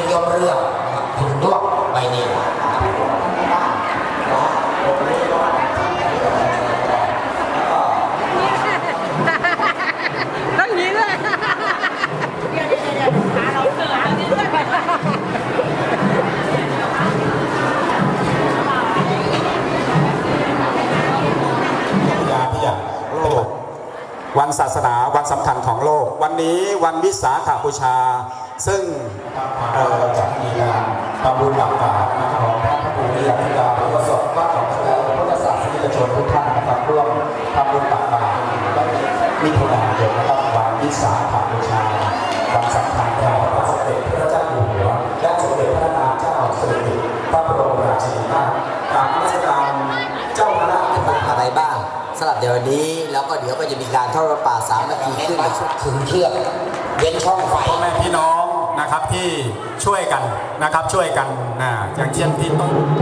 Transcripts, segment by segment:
คุณยมเรื่องนะครับคุณด้วงใบเนี่ยต้องอย่างนี้ดี๋ยวเดี๋ยวเดี๋ยวหาเราเกิดอันนี้ด้วยาโลก วันศาสนาวันสำคัญของโลก วันนี้วันวิสาขบูชา ซึ่ง เอ่อจะมีการทำบุญตักบาตรนะครับของพระพุทธยาธิดาพระสดวัดของคณะพุทธศาสนิกชนทุกท่านนะครับร่วมทำบุญตักบาตรวันมิถุนายนนะครับวันวิสาขบูชาวันสำคัญของพระสมเด็จพระเจ้าอยู่หัวและสมเด็จพระนางเจ้าสิริย์พระบรมราชินีนาถกราบนมัสการเจ้าคณะอะไรบ้างสำหรับเดี๋ยวนี้แล้วก็เดี๋ยวก็จะมีการทอดพระป่าสามัคคีขึ้นมาถึงเชือกเว้นช่องไฟพ่อแม่พี่น้อง นะครับที่ช่วยกันนะครับช่วยกันนะอย่างเช่นที่ต้องนะ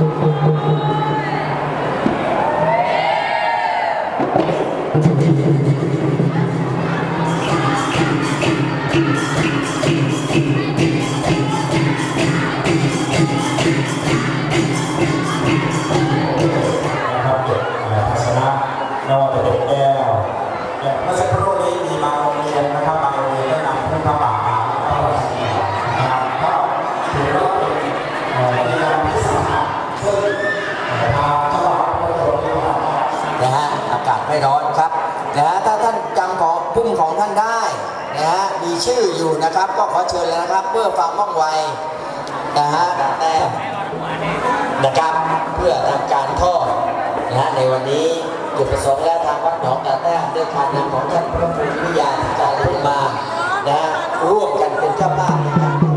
เชิญเลยนะครับเพื่อความว่องไวนะฮะแต่นะครับเพื่อทำการทอดนะฮะในวันนี้จุดประสงค์และทางวัดหนองตาแต้มด้วยการนำของท่านพระภูมิวิทยาธิการขึ้นมานะร่วมกันเป็นเจ้าภาพนะครับ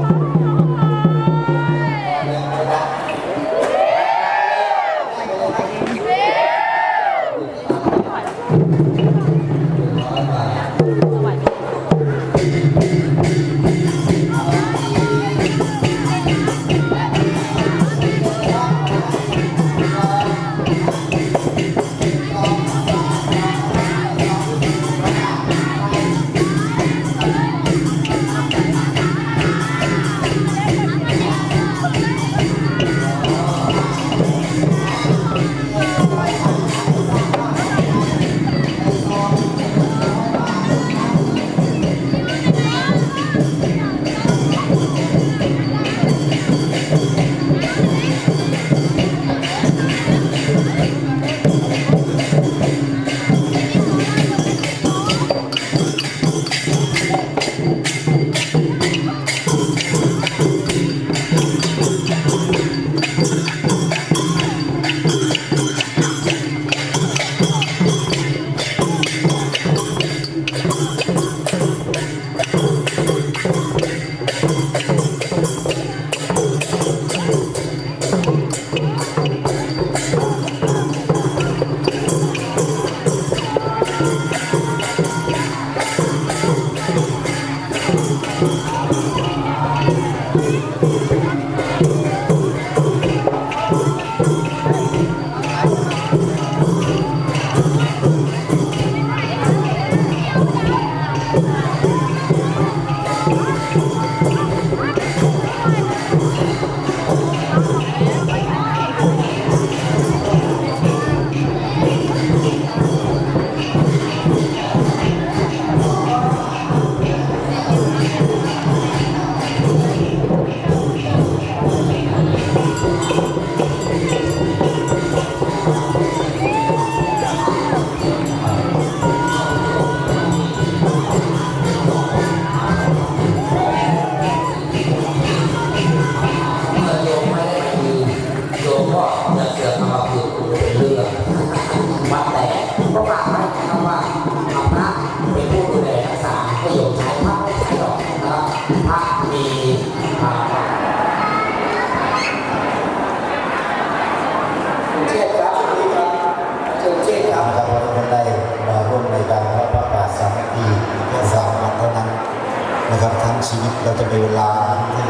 เราจะมีเวลาที่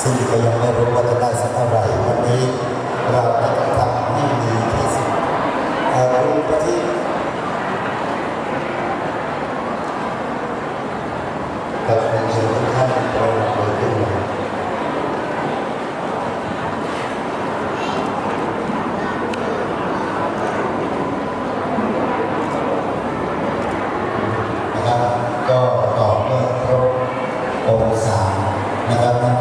ซึ่งก็ยังไม่รู้ว่าจะได้สักเท่าไหร่วันนี้เรา นะครับ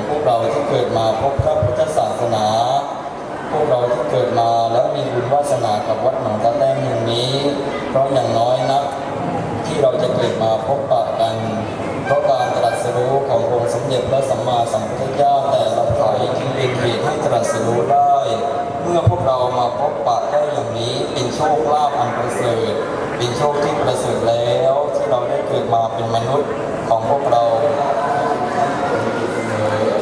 ของพวกเราที่เกิดมาพบพระพุทธศาสนา พวกเราที่เกิดมาแล้วมีบุญวาสนากับวัดหนองตะแต้งแห่งนี้ เพราะอย่างน้อยนักที่เราจะเกิดมาพบปะกัน เพราะการตรัสรู้ขององค์สมเด็จพระสัมมาสัมพุทธเจ้าแต่ละไถ่ที่เป็นเหตุให้ตรัสรู้ได้ เมื่อพวกเรามาพบปะได้อย่างนี้เป็นโชคลาภอันประเสริฐเป็นโชคที่ประเสริฐแล้วที่เราได้เกิดมาเป็นมนุษย์ของพวกเรา Yeah.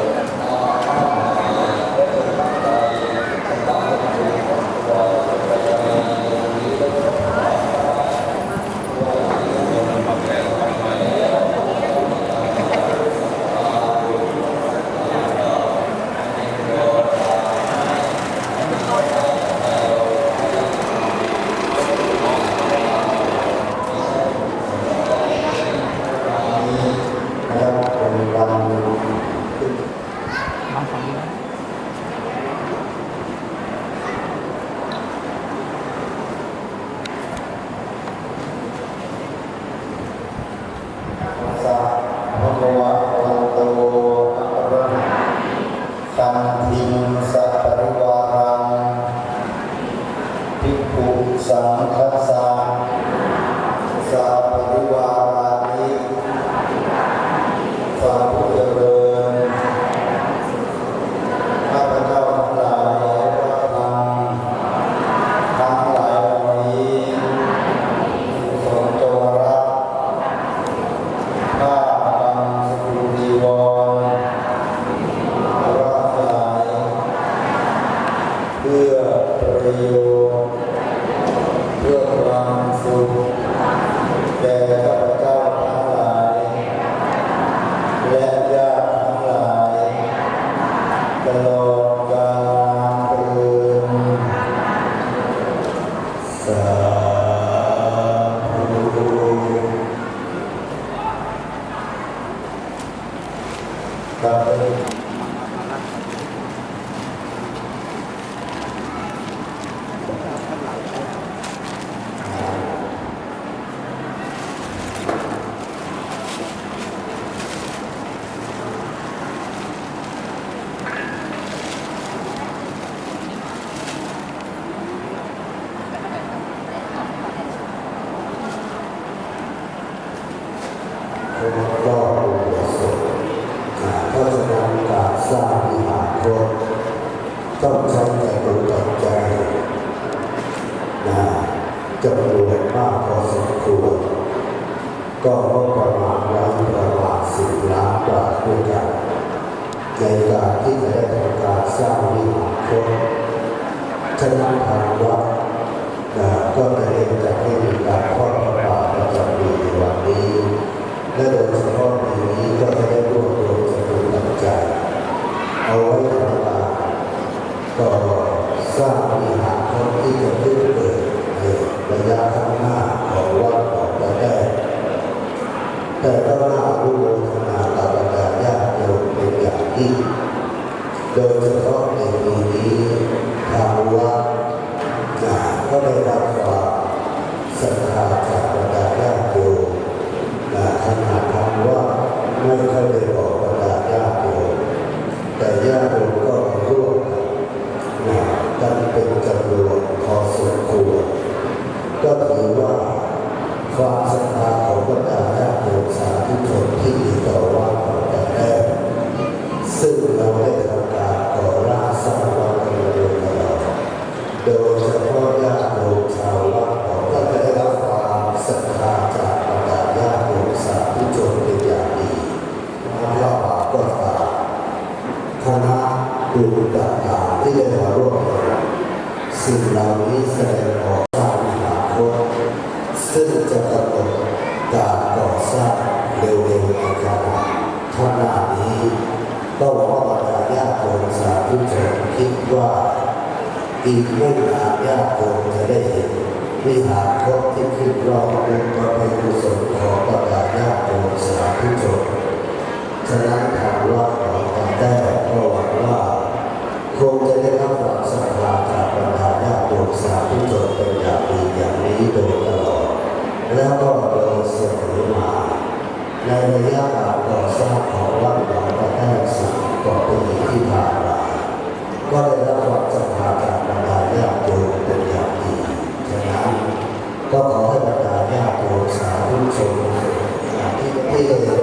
จำนวนมากพอสมควรก็งบประมาณไว้ประมาณสิบล้านบาทด้วยกันในการที่จะได้ทำการสร้างวิหารคนฉะนั้นทางวัดก็ได้เรียนจากให้มีการทอดพระป่าประจำปีในวันนี้ และโดยเฉพาะปีนี้ก็จะได้รวบรวมจำนวนปัจจัยเอาไว้ทำการก็ สร้างวิหารคนที่จะขึ้นเกิดในระยะข้างหน้าของวัดของประเทศแต่ก็น่ารู้ทนากับบรรดาญาติโยมเป็นอย่างยิ่งโดยเฉพาะในปีนี้ทางวัดก็ได้รับความศรัทธาจากบรรดาญาติโยมขนาดทำว่าไม่เคยได้บอก วิหารครบที่ขึ้นรอบเป็นประเพณีสมของปรรดาญาติโยมสาธุชนฉะนั้นทางวัดของทางได้ประวัติว่าคงจะได้รับความศรัทธาจากปรรดาญาติโยมสาธุชนเป็นอย่างดีอย่างนี้โดยตลอดแล้วก็โดยเสมอมาในระยะการก่อสร้างของวัดหลวงพระแท่สามก่อปีที่ผ่านมาก็ได้ Cristo.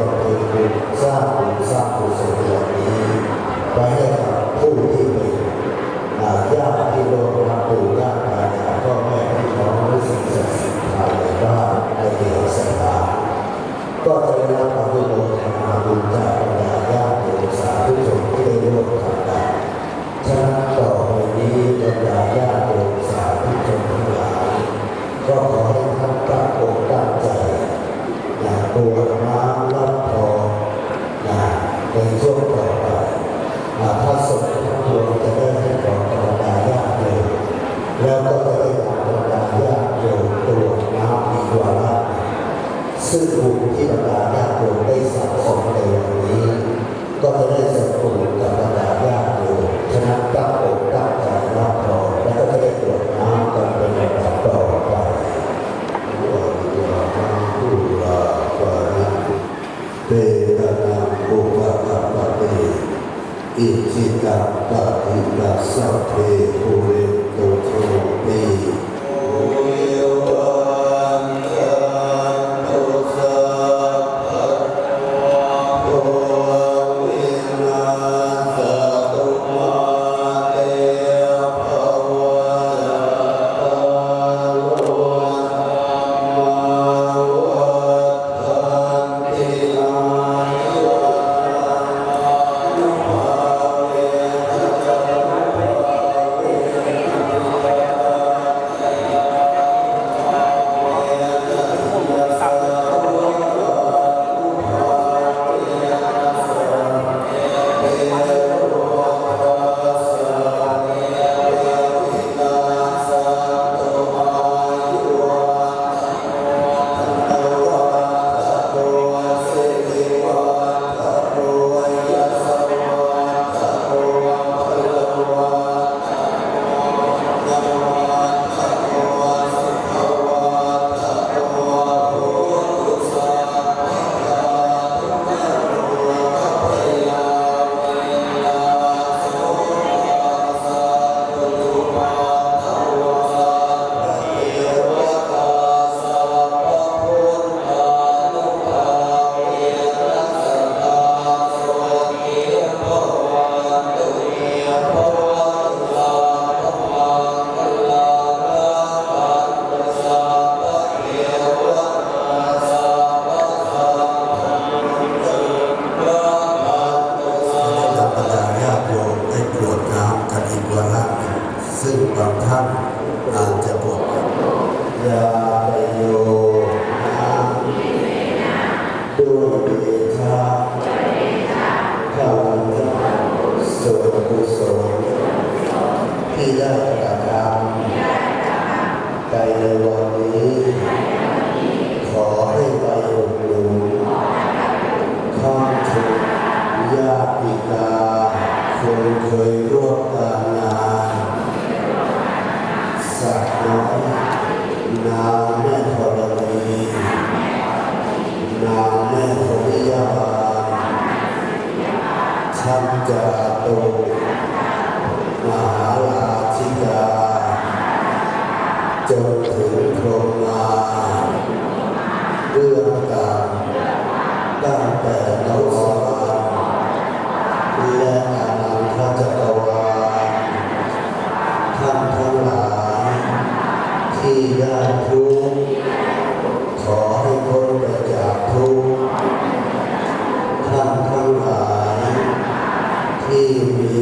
ชัญจาโตมหาจิกาจนถึงพรมาเรื่องการตั้งแต่นวสวรรค์และอนันตจักรวาลท่านทั้งหลายที่ได้รู้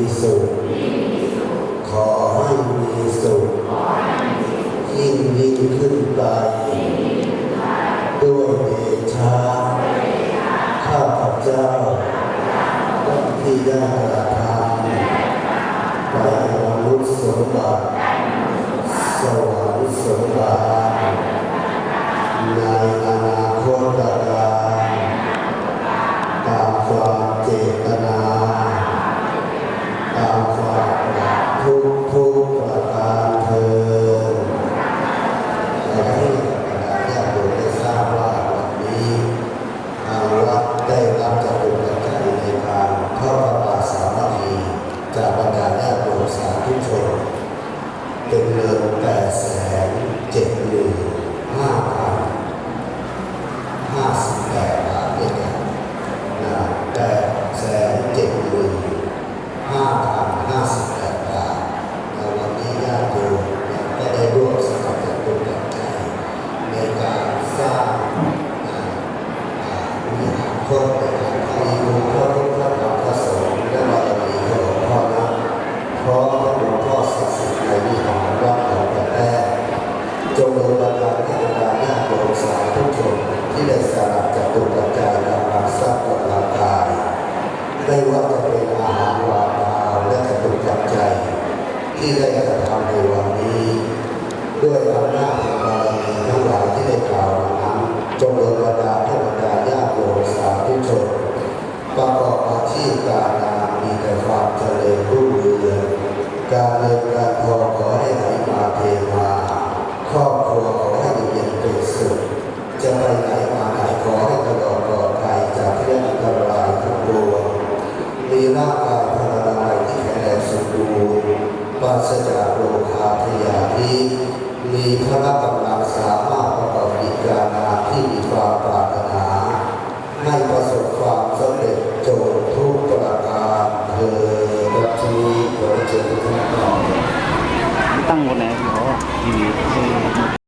soul. วิ